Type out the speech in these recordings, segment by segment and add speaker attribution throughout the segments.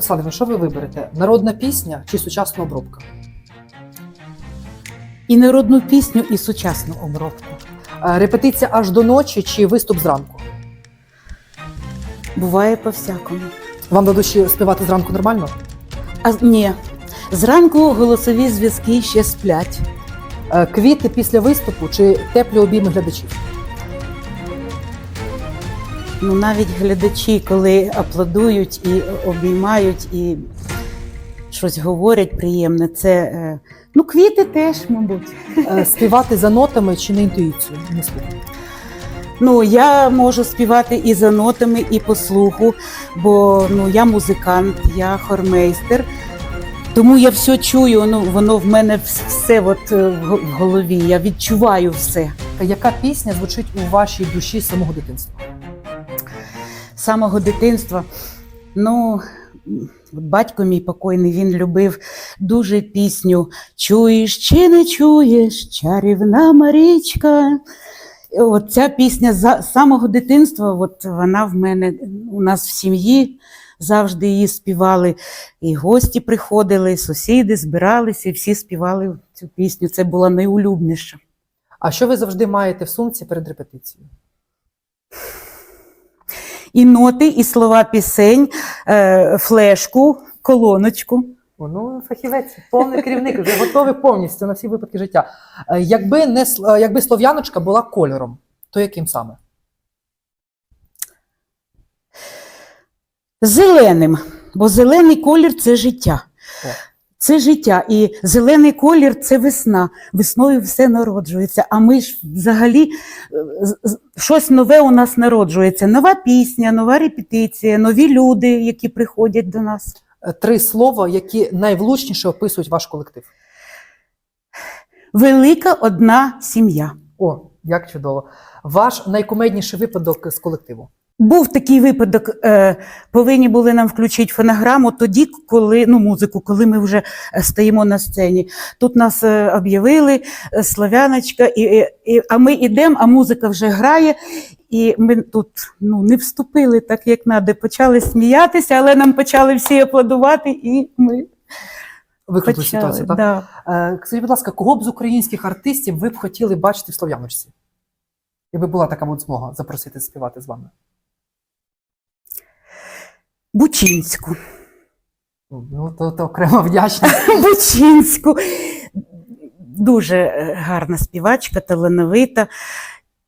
Speaker 1: Олександрівна, що ви виберете? Народна пісня чи сучасна обробка?
Speaker 2: І народну пісню, і сучасну обробку.
Speaker 1: Е, Репетиція аж до ночі чи виступ зранку?
Speaker 2: Буває по-всякому.
Speaker 1: Вам до душі співати зранку нормально?
Speaker 2: А ні, зранку голосові зв'язки ще сплять.
Speaker 1: Е, Квіти після виступу чи теплі обійми глядачів?
Speaker 2: Ну навіть глядачі, коли аплодують і обіймають, і щось говорять приємне, це е, ну квіти теж, мабуть.
Speaker 1: Е, Співати за нотами чи на інтуїцію? Не?
Speaker 2: Ну я можу співати і за нотами, і по слуху, бо ну я музикант, я хормейстер. Тому я все чую, ну воно в мене все от е, в в голові. Я відчуваю все.
Speaker 1: Яка пісня звучить у вашій душі з самого дитинства?
Speaker 2: Самого дитинства. Ну, батько мій покойний, він любив дуже пісню Чуєш чи не чуєш, чарівна Марічка. От ця пісня з самого дитинства, от вона в мене у нас в сім'ї завжди її співали. І гості приходили, і сусіди збиралися, і всі співали цю пісню. Це була найулюбніша.
Speaker 1: А що ви завжди маєте в сумці перед репетицією?
Speaker 2: І ноти, і слова пісень, е, флешку, колоночку.
Speaker 1: Ну, фахівець, повний керівник, вже готовий повністю на всі випадки життя. Е, Якби не е, якби слов'яночка була кольором, то яким саме?
Speaker 2: Зеленим, бо зелений колір це життя. Це життя. І зелений колір це весна. Весною все народжується. А ми ж взагалі е, щось нове у нас народжується. Нова пісня, нова репетиція, нові люди, які приходять до нас.
Speaker 1: Е, Три слова, які найвлучніше описують ваш колектив.
Speaker 2: Велика одна сім'я.
Speaker 1: О, як чудово. Ваш найкумедніший випадок з колективу.
Speaker 2: Був такий випадок, е, повинні були нам включити фонограму тоді, коли ну музику, коли ми вже е, стоїмо на сцені. Тут нас е, об'явили Слов'яночка, і, і, а ми йдемо, а музика вже грає. І ми тут ну, не вступили так, як треба. Почали сміятися, але нам почали всі аплодувати, і ми
Speaker 1: Викрутили ситуацію, так?
Speaker 2: Да.
Speaker 1: Скажіть, будь ласка, кого б з українських артистів ви б хотіли бачити в Слов'яночці? Якби була така змога запросити співати з вами.
Speaker 2: Бучинську.
Speaker 1: Ну, то, то окрема вдячність.
Speaker 2: Бучинську. Дуже е, гарна співачка, талановита.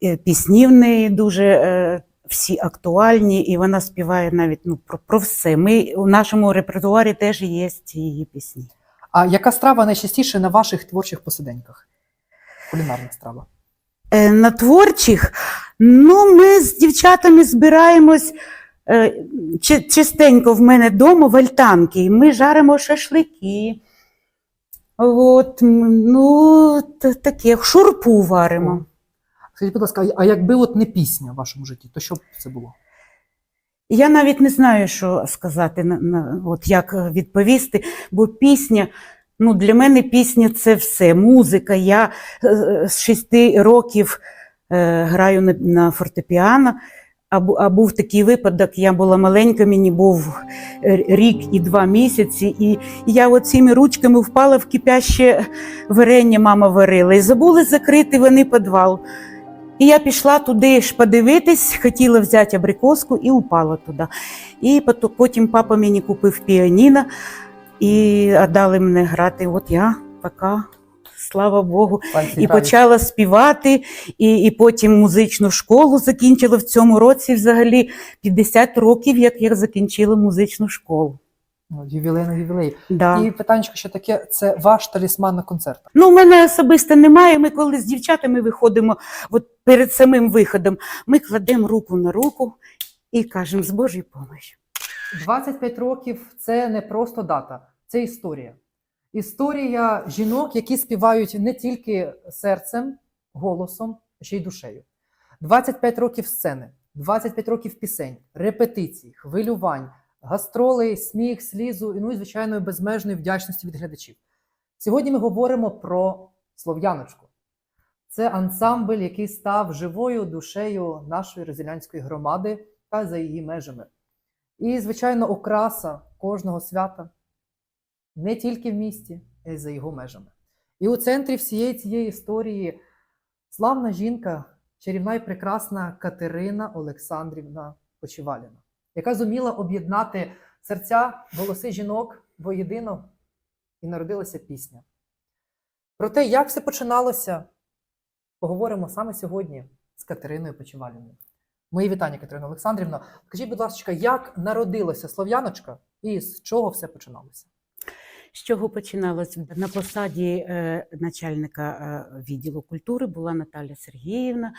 Speaker 2: Е, Пісні в неї дуже е, всі актуальні, і вона співає навіть ну, про, про все. Ми, у нашому репертуарі теж є її пісні.
Speaker 1: А яка страва найчастіше на ваших творчих посиденьках? Кулінарна страва.
Speaker 2: На творчих, ну, ми з дівчатами збираємось. Е, чи- Частенько в мене вдома в альтанки, і ми жаримо шашлики. От, ну, таке, шурпу варимо.
Speaker 1: Скажіть, будь ласка, а якби от не пісня в вашому житті, то що б це було?
Speaker 2: Я навіть не знаю, що сказати, на, на, от як е, відповісти, бо пісня, ну для мене пісня це все. Музика. Я е, з шести років е, граю на, на фортепіано. А, був такий випадок, я була маленька, мені був е, рік і два місяці, і я оціми ручками впала в кипяще варення, мама варила, і забули закрити вони підвал. І я пішла туди ж подивитись, хотіла взяти абрикоску і упала туди. І потім папа мені купив піаніно і віддали мене грати. От я пока, слава Богу,
Speaker 1: Пальці
Speaker 2: і почала співати, і, і потім музичну школу закінчила в цьому році. Взагалі 50 років, як я закінчила музичну школу.
Speaker 1: Ювілей на ювілей.
Speaker 2: Да.
Speaker 1: І питання ще таке: це ваш талісман на концертах.
Speaker 2: Ну, у мене особисто немає. Ми коли з дівчатами виходимо, от перед самим виходом, ми кладемо руку на руку і кажемо з Божою помощью.
Speaker 1: 25 років це не просто дата, це історія. Історія жінок, які співають не тільки серцем, голосом, ще й душею. 25 років сцени, 25 років пісень, репетицій, хвилювань, гастролей, сміх, слізу і, ну і звичайно, безмежної вдячності від глядачів. Сьогодні ми говоримо про слов'яночку. Це ансамбль, який став живою душею нашої резилянської громади та за її межами. І, звичайно, окраса кожного свята, не тільки в місті, а й за його межами. І у центрі всієї цієї історії славна жінка, чарівна і прекрасна Катерина Олександрівна Почиваліна, яка зуміла об'єднати серця, голоси жінок воєдино і народилася пісня. Про те, як все починалося, поговоримо саме сьогодні з Катериною Почиваліною. Мої вітання, Катерина Олександрівна. Скажіть, будь ласка, як народилася слов'яночка і з чого все починалося?
Speaker 2: З чого починалось? На посаді е, начальника е, відділу культури була Наталя Сергіївна,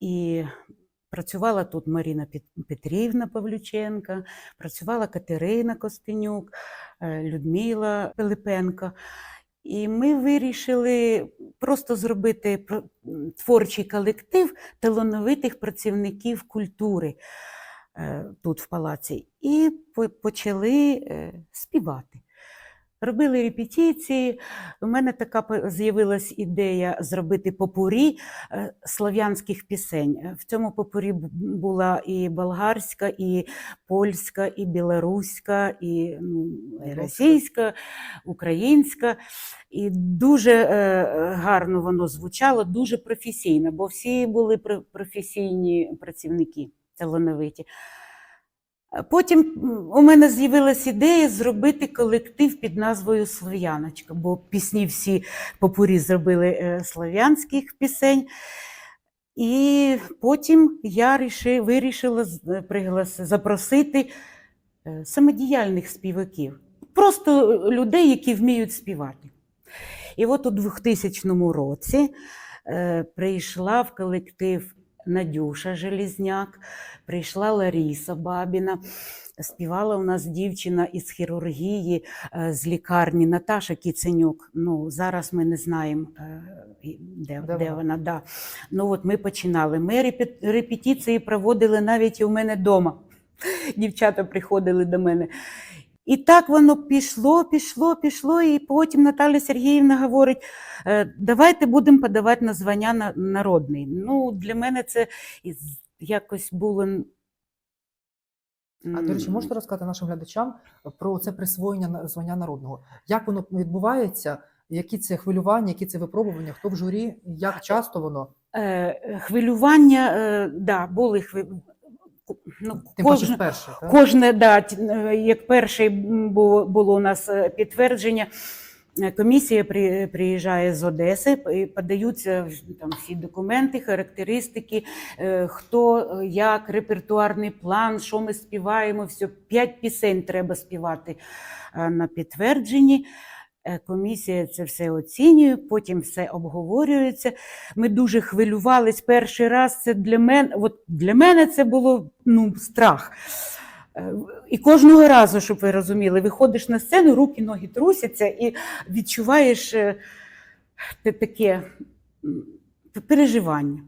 Speaker 2: і працювала тут Маріна Пет- Петрівна Павлюченка, працювала Катерина Костенюк, е, Людмила Пилипенко. І ми вирішили просто зробити творчий колектив талановитих працівників культури тут в палаці, і почали співати. Робили репетиції. У мене така з'явилась ідея зробити попурі е, слов'янських пісень. В цьому попурі була і болгарська, і польська, і білоруська, і, ну, і російська, українська. І дуже е, гарно воно звучало, дуже професійно, бо всі були про- професійні працівники талановиті. Потім у мене з'явилася ідея зробити колектив під назвою Слов'яночка, бо пісні всі попурі зробили е, слов'янських пісень. І потім я ріши- вирішила запросити е, самодіяльних співаків, просто людей, які вміють співати. І от у 2000 році е, прийшла в колектив Надюша Желізняк, прийшла Ларіса Бабіна. Співала у нас дівчина із хірургії е, з лікарні Наташа Кіценюк. Ну, зараз ми не знаємо, е, де,
Speaker 1: Де
Speaker 2: де,
Speaker 1: вона?
Speaker 2: вона. Да. Ну, от ми починали. Ми репетиції проводили навіть і у мене вдома. Дівчата приходили до мене. І так воно пішло, пішло, пішло. І потім Наталя Сергіївна говорить: «Е, давайте будемо подавати на звання на- народний. Ну, для мене це якось було.
Speaker 1: А до речі, можете розказати нашим глядачам про це присвоєння звання народного? Як воно відбувається? Які це хвилювання, які це випробування? Хто в журі? Як часто воно?
Speaker 2: Е, хвилювання, е, да, були хви... ну,
Speaker 1: Тим паче
Speaker 2: кожне,
Speaker 1: вперше, так?
Speaker 2: кожне, да, е, як перше було, було у нас е, підтвердження, е, комісія при, приїжджає з Одеси, і подаються там всі документи, характеристики, хто, як, репертуарний план, що ми співаємо, все, п'ять пісень треба співати на підтвердженні. Е, Комісія це все оцінює, потім все обговорюється. Ми дуже хвилювались перший раз. Це для мене, от для мене це було ну, страх. Е, І кожного разу, щоб ви розуміли, виходиш на сцену, руки, ноги трусяться і відчуваєш е, таке переживання.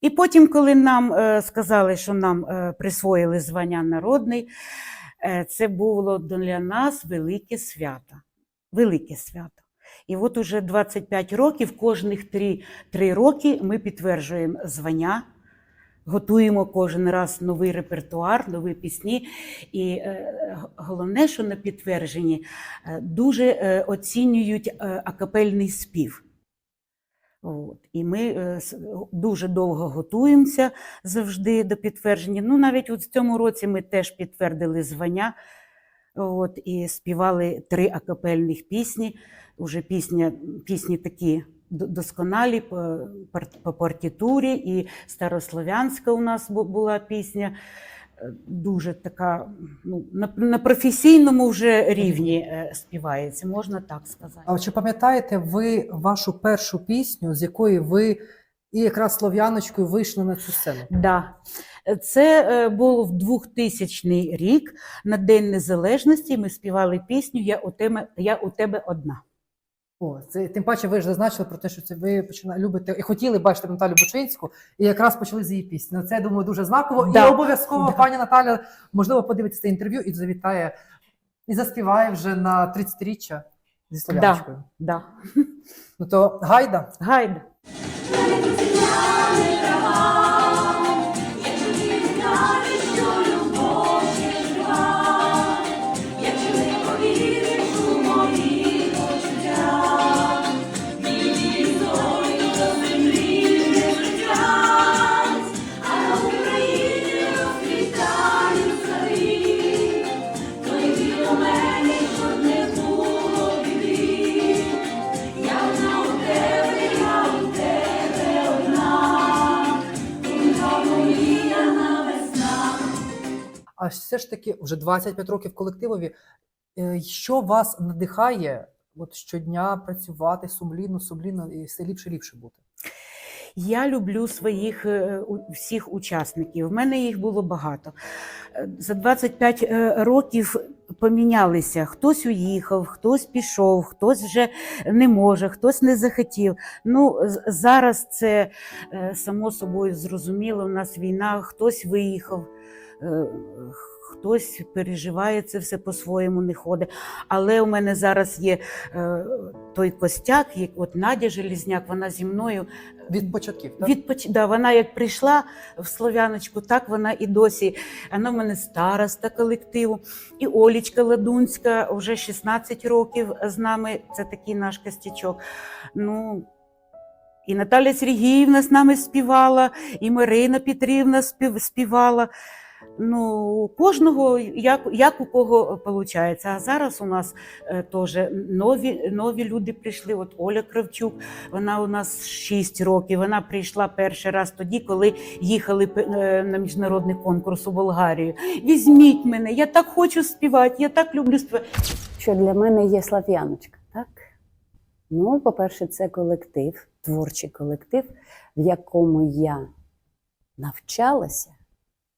Speaker 2: І потім, коли нам сказали, що нам присвоїли звання народний, це було для нас велике свято. Велике свято. І от уже 25 років, кожних 3, 3 роки ми підтверджуємо звання, готуємо кожен раз новий репертуар, нові пісні. І е, головне, що на підтвердженні е, дуже е, оцінюють акапельний спів. От. І ми дуже довго готуємося завжди до підтвердження. Ну, навіть от в цьому році ми теж підтвердили звання. От, і співали три акапельних пісні. Уже пісня, пісні такі досконалі по, по партітурі, і старослов'янська у нас була пісня. е, Дуже така ну, на, на професійному вже рівні е, співається, можна так сказати.
Speaker 1: А чи пам'ятаєте ви вашу першу пісню, з якої ви і якраз слов'яночкою вийшли на цю сцену?
Speaker 2: Да. Це е, було в 2000 рік на День Незалежності. Ми співали пісню Я у тебе, я у тебе одна.
Speaker 1: О, це тим паче ви ж зазначили про те, що це ви почина, любите і хотіли бачити Наталю Бучинську, і якраз почали з її пісні. Це я думаю дуже знаково.
Speaker 2: Да.
Speaker 1: І обов'язково
Speaker 2: Да.
Speaker 1: пані Наталя можливо подивиться це інтерв'ю і завітає і заспіває вже на 30-річчя зі слов'яночкою.
Speaker 2: Да.
Speaker 1: Ну то гайда.
Speaker 2: Гайда.
Speaker 1: А все ж таки вже 25 років колективові. Е, Що вас надихає от щодня працювати сумлінно, сумлінно і все ліпше ліпше бути?
Speaker 2: Я люблю своїх е, всіх учасників. У мене їх було багато. Е, За 25 е, років помінялися. Хтось уїхав, хтось пішов, хтось вже не може, хтось не захотів. Ну, зараз це само собою зрозуміло. У нас війна, хтось виїхав. Е, Хтось переживає це все по-своєму не ходить. Але у мене зараз є е, той костяк, як от Надя Желізняк, вона зі мною
Speaker 1: Від початків, так?
Speaker 2: Відпоч... Да, вона як прийшла в Слов'яночку, так вона і досі. Вона в мене староста колективу. І Олічка Ладунська вже 16 років з нами. Це такий наш костячок. Ну, і Наталя Сергіївна з нами співала, і Марина Петрівна спів... співала. Ну, у кожного як, як у кого виходить. А зараз у нас е, теж нові, нові люди прийшли. От Оля Кравчук, вона у нас 6 років. Вона прийшла перший раз тоді, коли їхали е, на міжнародний конкурс у Болгарію. Візьміть мене, я так хочу співати, я так люблю співати.
Speaker 3: що для мене є слав'яночка, так? Ну, по-перше, це колектив, творчий колектив, в якому я навчалася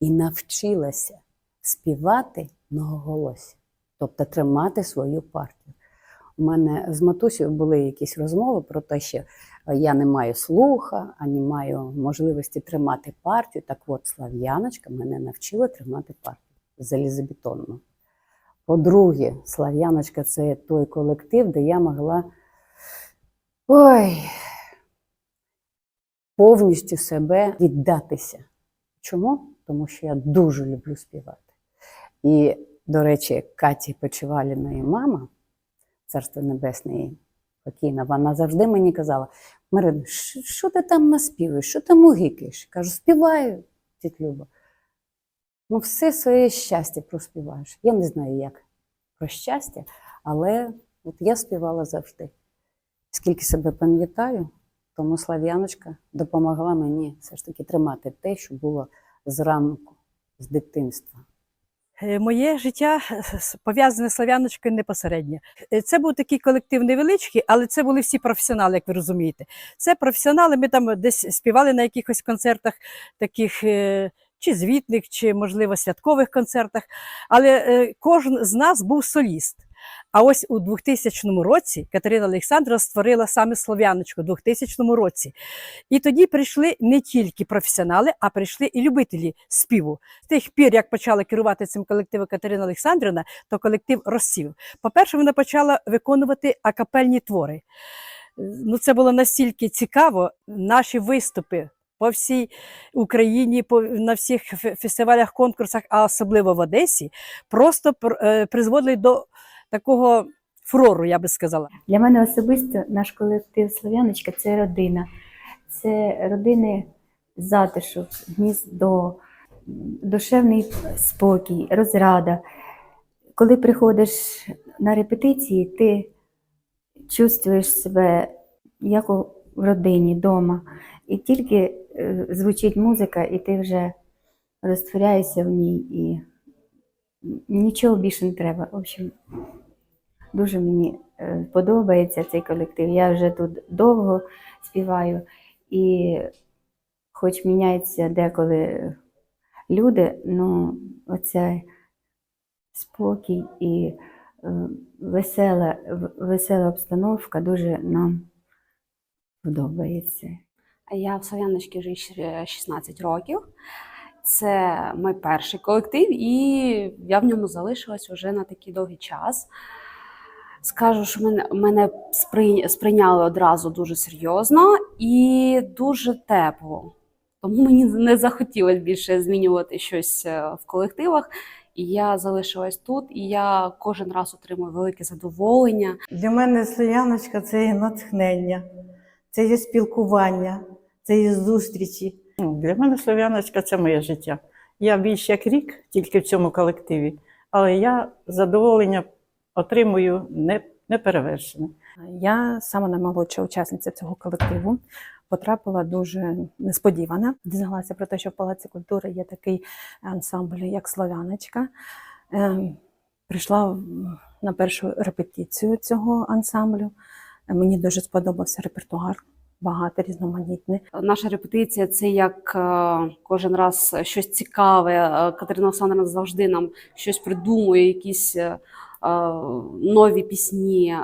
Speaker 3: і навчилася співати многоголосся, тобто тримати свою партію. У мене з матусею були якісь розмови про те, що я не маю слуха, ані маю можливості тримати партію. Так от, Слав'яночка мене навчила тримати партію залізобетонну. По-друге, Слав'яночка це той колектив, де я могла ой, повністю себе віддатися. Чому? Тому що я дуже люблю співати. І, до речі, Каті Почиваліної мама, царство небесне їй покійна, вона завжди мені казала: Марина, що ти там наспіваєш, що ти мугикаєш? Кажу, співаю, тіть Люба. Ну, все своє щастя проспіваєш. Я не знаю, як про щастя, але от я співала завжди. Скільки себе пам'ятаю, тому Слав'яночка допомогла мені все ж таки тримати те, що було зранку, з дитинства.
Speaker 4: Е, Моє життя е, пов'язане з Слав'яночкою непосередньо. Е, Це був такий колектив невеличкий, але це були всі професіонали, як ви розумієте. Це професіонали. Ми там десь співали на якихось концертах, таких чи звітних, чи, можливо, святкових концертах. Але кожен з нас був соліст. А ось у 2000 році Катерина Олександрова створила саме Слов'яночку у 2000 році. І тоді прийшли не тільки професіонали, а прийшли і любителі співу. З тих пір, як почала керувати цим колективом Катерина Олександрівна, то колектив розсів. По-перше, вона почала виконувати акапельні твори. Ну, це було настільки цікаво. Наші виступи по всій Україні, по, на всіх фестивалях, конкурсах, а особливо в Одесі, просто е, призводили до такого фурору, я би сказала.
Speaker 5: Для мене особисто наш колектив Слов'яночка це родина. Це родини затишок, гніздо, душевний спокій, розрада. Коли приходиш на репетиції, ти чувствуєш себе як у родині вдома. І тільки е, звучить музика, і ти вже розтворяєшся в ній, і нічого більше не треба. В общем, Дуже мені е, подобається цей колектив. Я вже тут довго співаю, і хоч міняються деколи люди, ну оцей спокій і е, весела, весела обстановка дуже нам подобається.
Speaker 6: Я в Слов'яночці вже 16 років. Це мій перший колектив, і я в ньому залишилась вже на такий довгий час. Скажу, що мене, мене сприйняли одразу дуже серйозно і дуже тепло. Тому мені не захотілося більше змінювати щось е, в колективах. І я залишилась тут, і я кожен раз отримую велике задоволення.
Speaker 7: Для мене Слов'яночка це є натхнення, це є спілкування, це є зустрічі. Для мене Слов'яночка це моє життя. Я більше як рік тільки в цьому колективі, але я задоволення отримую не, неперевершене.
Speaker 8: Я сама наймолодша учасниця цього колективу. потрапила дуже несподівана. Дізналася про те, що в Палаці культури є такий ансамбль, як Слов'яночка. Ем, Прийшла на першу репетицію цього ансамблю. Мені дуже сподобався репертуар, багато різноманітний.
Speaker 6: Наша репетиція це як е, кожен раз щось цікаве. Е, Катерина Олександрівна завжди нам щось придумує, якісь е, нові пісні.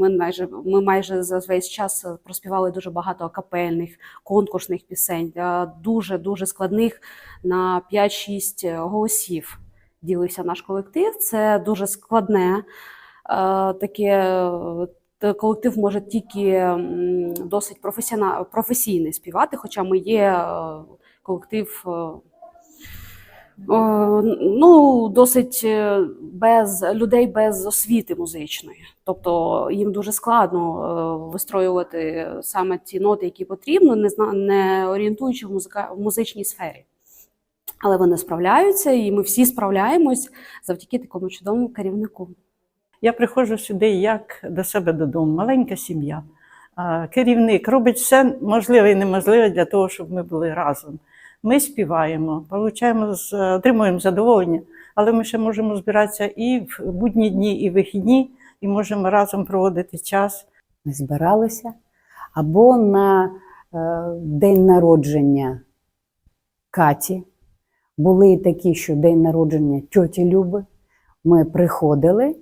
Speaker 6: Ми майже, ми майже за весь час проспівали дуже багато акапельних, конкурсних пісень, дуже дуже складних на 5-6 голосів. Ділився наш колектив. Це дуже складне. Таке колектив може тільки досить професійний співати, хоча ми є е, колектив е, е, ну, досить без людей без освіти музичної. Тобто їм дуже складно вистроювати саме ті ноти, які потрібно, не, не орієнтуючи в, музика, в музичній сфері. Але вони справляються, і ми всі справляємось завдяки такому чудовому керівнику.
Speaker 7: Я приходжу сюди як до себе додому, маленька сім'я. Керівник робить все можливе і неможливе для того, щоб ми були разом. Ми співаємо, получаємо, отримуємо задоволення, але ми ще можемо збиратися і в будні дні, і в вихідні, і можемо разом проводити час.
Speaker 3: Ми збиралися або на е, день народження Каті. Були такі, що день народження тьоті Люби. Ми приходили.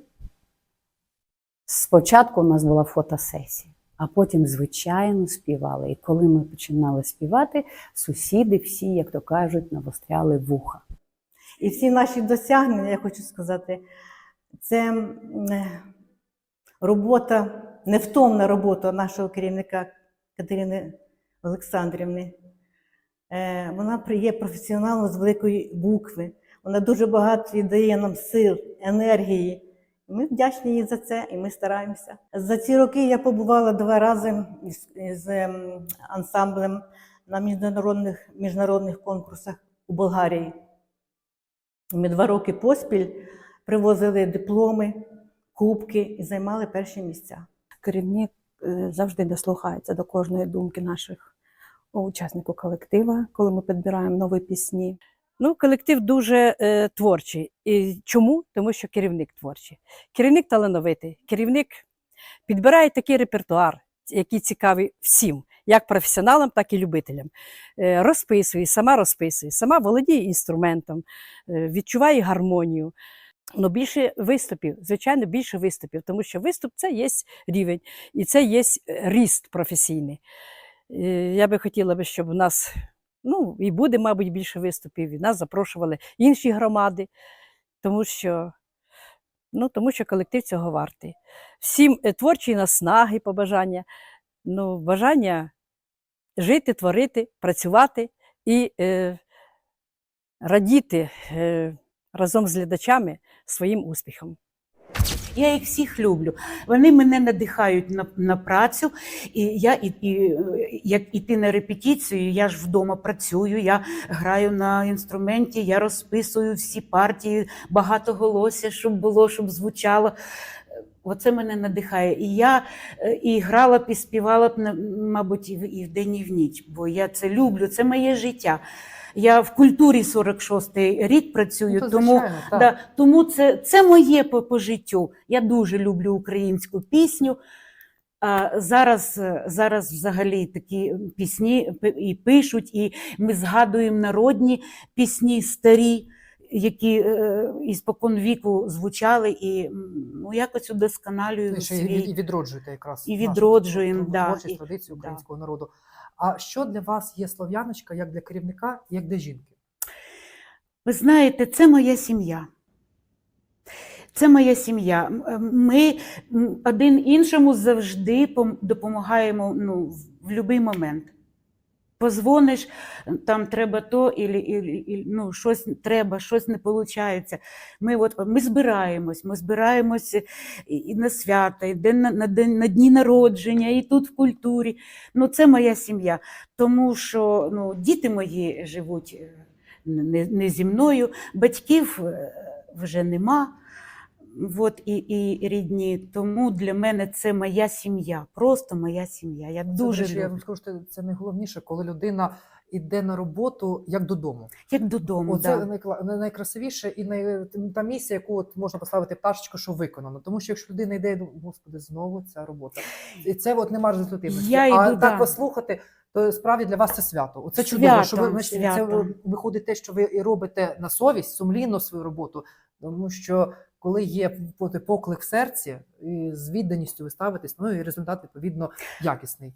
Speaker 3: Спочатку у нас була фотосесія, а потім, звичайно, співали. І коли ми починали співати, сусіди всі, як то кажуть, навостряли вуха.
Speaker 7: І всі наші досягнення, я хочу сказати, це е, робота, невтомна робота нашого керівника Катерини Олександрівни. Е, Вона є професіоналом з великої букви. Вона дуже багато віддає нам сил, енергії. Ми вдячні їй за це і ми стараємося. За ці роки я побувала два рази із, ем, ансамблем на міжнародних, міжнародних конкурсах у Болгарії. Ми два роки поспіль привозили дипломи, кубки і займали перші місця.
Speaker 8: Керівник е, завжди дослухається до кожної думки наших учасників колектива, коли ми підбираємо нові пісні.
Speaker 4: Ну, колектив дуже е, творчий. І чому? Тому що керівник творчий. Керівник талановитий. Керівник підбирає такий репертуар, який цікавий всім, як професіоналам, так і любителям. Е, розписує, сама розписує, сама володіє інструментом, е, відчуває гармонію. Ну, більше виступів, звичайно, більше виступів, тому що виступ це є рівень, і це є ріст професійний. Е, Я би хотіла щоб у нас ну, і буде, мабуть, більше виступів, і нас запрошували інші громади, тому що, ну, тому що колектив цього вартий. Всім е, творчі наснаги, побажання, ну, бажання жити, творити, працювати і е, радіти е, разом з глядачами своїм успіхом.
Speaker 2: Я їх всіх люблю. Вони мене надихають на, на працю. І я і, і, як іти на репетицію, я ж вдома працюю, я граю на інструменті, я розписую всі партії, багато голося, щоб було, щоб звучало. Оце мене надихає. І я е, і грала б, і співала б, мабуть, і в- і вдень, і в ніч, бо я це люблю, це моє життя. Я в культурі 46-й рік працюю,
Speaker 1: Ну, то,
Speaker 2: тому
Speaker 1: звичайно.
Speaker 2: Да, тому це, це моє по, по життю. Я дуже люблю українську пісню. А зараз, зараз взагалі такі пісні і пишуть, і ми згадуємо народні пісні старі, які е, іспокон віку звучали, і ну, якось удосконалюємо свій.
Speaker 1: і відроджуєте якраз
Speaker 2: І відроджуємо,
Speaker 1: тр-
Speaker 2: да,
Speaker 1: творчість,
Speaker 2: і-
Speaker 1: традицію
Speaker 2: да.
Speaker 1: українського народу. А що для вас є слов'яночка як для керівника, як для жінки?
Speaker 2: Ви знаєте, це моя сім'я. Це моя сім'я. Ми один іншому завжди допомагаємо ну, в будь-який момент. Позвониш, там треба то, ілі, ілі, ілі, ну, щось треба, щось не виходить. Ми, от, ми збираємось, ми збираємось і, і на свята, і день, на, на, день, на дні народження, і тут в культурі. Ну, це моя сім'я. Тому що ну, діти мої живуть е, не, не зі мною, батьків е, вже нема. От і, і рідні. Тому для мене це моя сім'я, просто моя сім'я. Я
Speaker 1: Це,
Speaker 2: дуже
Speaker 1: до речі, я вам скажу, що це найголовніше, коли людина йде на роботу як додому.
Speaker 2: Як додому.
Speaker 1: Оце
Speaker 2: да.
Speaker 1: найкла- най- найкрасивіше і най... та місія, яку от можна поставити пташечку, що виконано. Тому що якщо людина йде, ну, господи, знову ця робота. І це от нема результативності.
Speaker 2: Я
Speaker 1: а
Speaker 2: йду,
Speaker 1: так послухати, то справді для вас це свято. Оце чудово, що ви
Speaker 2: Свято,
Speaker 1: значить, це виходить те, що ви і робите на совість, сумлінно свою роботу. Тому що коли є поклик в серці, і з відданістю ви ставитесь, ну і результат відповідно якісний.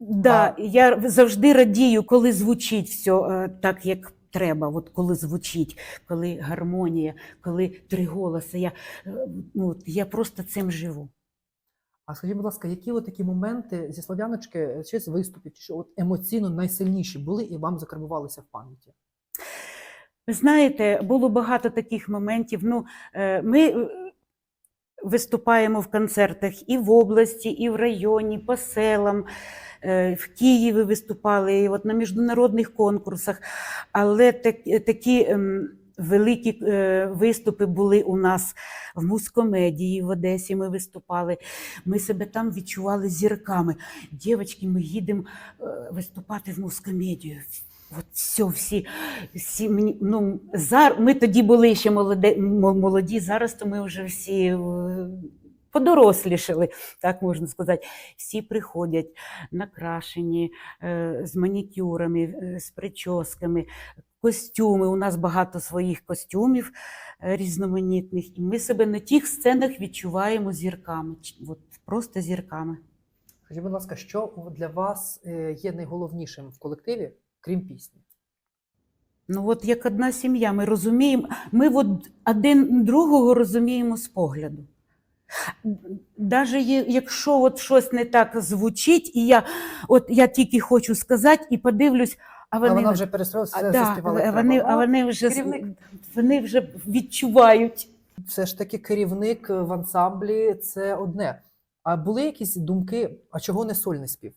Speaker 2: Да, я завжди радію, коли звучить все е, так, як треба. От коли звучить, коли гармонія, коли три голоси. Я, е, ну, я просто цим живу.
Speaker 1: А скажіть, будь ласка, які от такі моменти зі слов'яночки чи з виступів, що от емоційно найсильніші були і вам закарбувалися в пам'яті?
Speaker 2: Ви знаєте, було багато таких моментів. Ну, е, ми е, виступаємо в концертах і в області, і в районі, по селам. Е, В Києві виступали, і от на міжнародних конкурсах. Але так, такі ем, великі виступи були у нас в мускомедії в Одесі. Ми виступали. Ми себе там відчували зірками. Дівчатки, ми їдемо виступати в мускомедію. От все, всі, всі ну, зар, ми тоді були ще молоде, мо- молоді, зараз то ми вже всі е, подорослішали, так можна сказати. Всі приходять накрашені, е, з манікюрами, е, з прическами, костюми. У нас багато своїх костюмів різноманітних, і ми себе на тих сценах відчуваємо зірками, от, просто зірками.
Speaker 1: Скажіть, будь ласка, що для вас є найголовнішим в колективі, крім пісні?
Speaker 2: Ну, от як одна сім'я, ми розуміємо, ми от один другого розуміємо з погляду. Даже якщо от щось не так звучить, і я, от я тільки хочу сказати і подивлюсь, а вони,
Speaker 1: а вона вже перестроїлася,
Speaker 2: а, да,
Speaker 1: заспівала.
Speaker 2: вони, а вони, вже,
Speaker 1: керівник.
Speaker 2: вони вже відчувають.
Speaker 1: Все ж таки керівник в ансамблі це одне. А були якісь думки, а чого не сольний спів?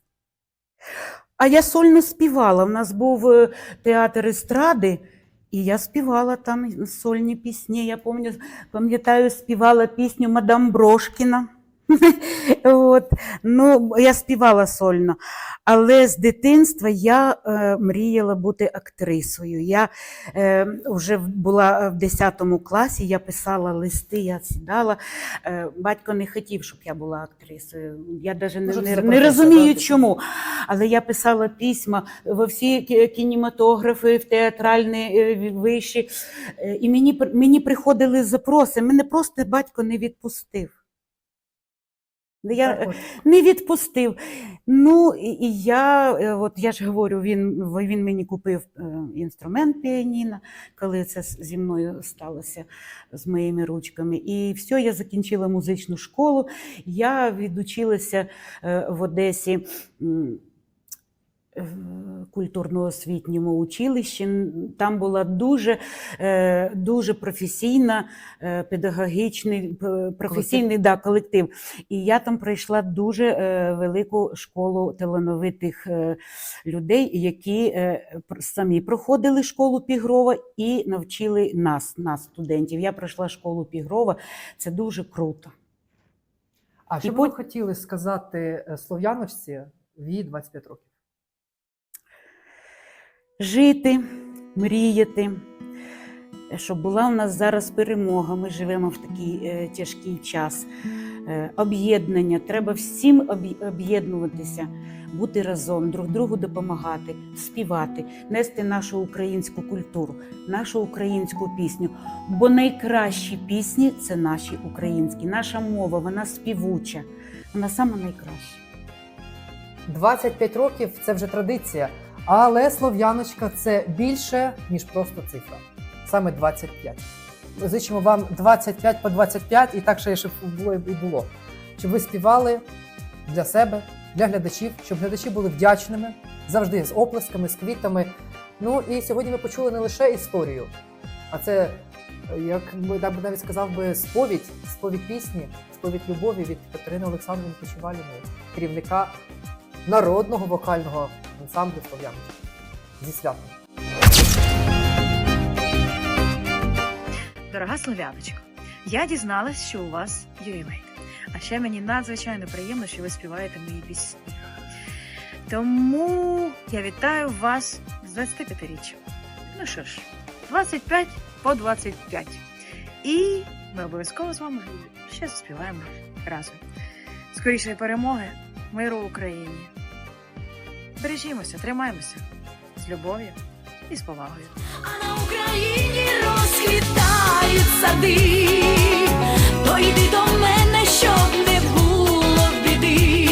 Speaker 2: А я сольно співала. У нас був е, театр естради, і я співала там сольні пісні. Я пам'ятаю, пам'ятаю, співала пісню Мадам Брошкіна. От. Ну, я співала сольно. Але з дитинства я е, мріяла бути актрисою. Я е, вже була в 10 класі, я писала листи, я сідала. Е, батько не хотів, щоб я була актрисою. Я навіть не,
Speaker 1: Ну, це
Speaker 2: не, не розумію, чому. Але я писала письма во всі кінематографи, в театральні е, виші. Е, І мені, мені приходили запроси. Мене просто батько не відпустив. Я, не відпустив. Ну і, і я, е, от я ж говорю, він, він мені купив е, інструмент піаніно, коли це зі мною сталося з моїми ручками. І все, я закінчила музичну школу. Я відучилася е, в Одесі. Культурно-освітньому училищі. Там була дуже, е, дуже професійна, е, педагогічний, професійний да, колектив. І я там пройшла дуже е, велику школу талановитих людей, які самі проходили школу Пігрова і навчили нас, нас, студентів. Я пройшла школу Пігрова. Це дуже круто.
Speaker 1: А що б ви хотіли сказати е, слов'яночці в 25 років?
Speaker 2: Жити, мріяти, щоб була у нас зараз перемога. Ми живемо в такий е, тяжкий час. Е, об'єднання. Треба всім об'єднуватися, бути разом, друг другу допомагати, співати, нести нашу українську культуру, нашу українську пісню. Бо найкращі пісні це наші українські. Наша мова, вона співуча, вона сама найкраща.
Speaker 1: 25 років це вже традиція, але слов'яночка це більше, ніж просто цифра. Саме 25. Ми зичимо вам 25 по 25, і так ще щоб було і було. Щоб ви співали для себе, для глядачів, щоб глядачі були вдячними, завжди з оплесками, з квітами. Ну і сьогодні ми почули не лише історію, а це, як би я б навіть сказав би, сповідь, сповідь пісні, сповідь любові від Катерини Олександрівни Почуваліної, керівника народного вокального ансамблю Слов'яночка. Зі святом.
Speaker 9: Дорога слов'яночко, Я дізналась, що у вас ювілей. А ще мені надзвичайно приємно, що ви співаєте мої пісні. Тому я вітаю вас з 25-річчям. Ну що ж, 25 по 25. І ми обов'язково з вами ще заспіваємо разом. Скорішої перемоги, миру Україні. Бережімося, тримаємося з любов'ю і з повагою.
Speaker 10: А на Україні розквітають сади, то йди до мене, щоб не було біди.